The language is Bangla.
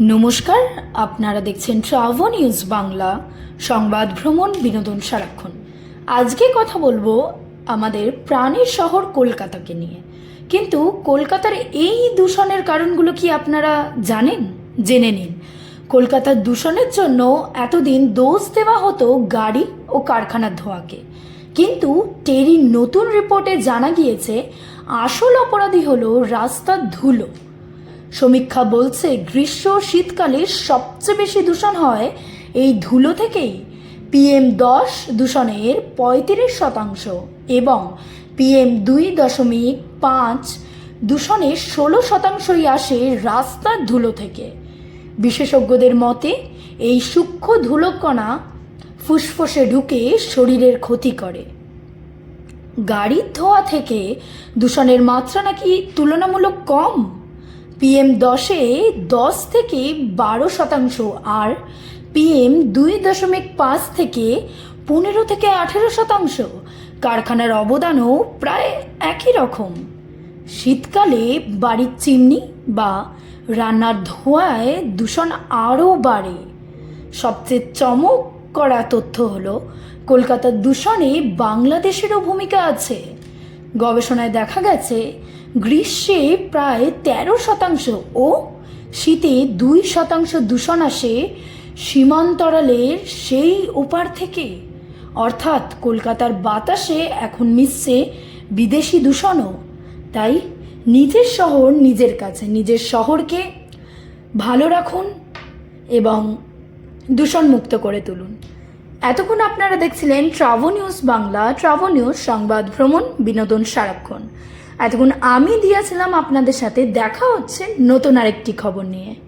নমস্কার, আপনারা দেখছেন ট্রাভো নিউজ বাংলা, সংবাদ ভ্রমণ বিনোদন সারাক্ষণ। আজকে কথা বলব আমাদের প্রাণের শহর কলকাতাকে নিয়ে। কিন্তু কলকাতার এই দূষণের কারণগুলো কি আপনারা জানেন? জেনে নিন। কলকাতার দূষণের জন্য এতদিন দোষ দেওয়া হতো গাড়ি ও কারখানার ধোঁয়াকে। কিন্তু টেরির নতুন রিপোর্টে জানা গিয়েছে, আসল অপরাধী হলো রাস্তার ধুলো। সমীক্ষা বলছে গ্রীষ্ম শীতকালে সবচেয়ে বেশি দূষণ হয় এই ধুলো থেকেই। পিএম দশ দূষণের পঁয়ত্রিশ শতাংশ এবং পিএম দুই দশমিক পাঁচ দূষণের ষোলো শতাংশই আসে রাস্তার ধুলো থেকে। বিশেষজ্ঞদের মতে, এই সূক্ষ্ম ধুলোকণা ফুসফুসে ঢুকে শরীরের ক্ষতি করে। গাড়ির ধোঁয়া থেকে দূষণের মাত্রা নাকি তুলনামূলক কম? পিএম দশে দশ থেকে বারো শতাংশ আর পিএম দুই দশমিক পাঁচ থেকে পনেরো থেকে আঠেরো শতাংশ। কারখানার অবদানও প্রায় একই রকম। শীতকালে বাড়ির চিমনি বা রান্নার ধোঁয়ায় দূষণ আরও বাড়ে। সবচেয়ে চমক করা তথ্য হলো, কলকাতার দূষণে বাংলাদেশেরও ভূমিকা আছে। গবেষণায় দেখা গেছে গ্রীষ্মে প্রায় তেরো শতাংশ ও শীতে দুই শতাংশ দূষণ আসে সীমান্তরালের সেই ওপার থেকে। অর্থাৎ কলকাতার বাতাসে এখন মিশছে বিদেশি দূষণও। তাই নিজের শহর নিজের কাছে, নিজের শহরকে ভালো রাখুন এবং দূষণমুক্ত করে তুলুন। এতক্ষণ আপনারা দেখছিলেন Travo news Bangla, Travo news সংবাদ ভ্রমণ, বিনোদন সারাক্ষণ। এতক্ষণ আমি দিয়েছিলাম আপনাদের সাথে দেখা হচ্ছে নতুন আরেকটি খবর নিয়ে।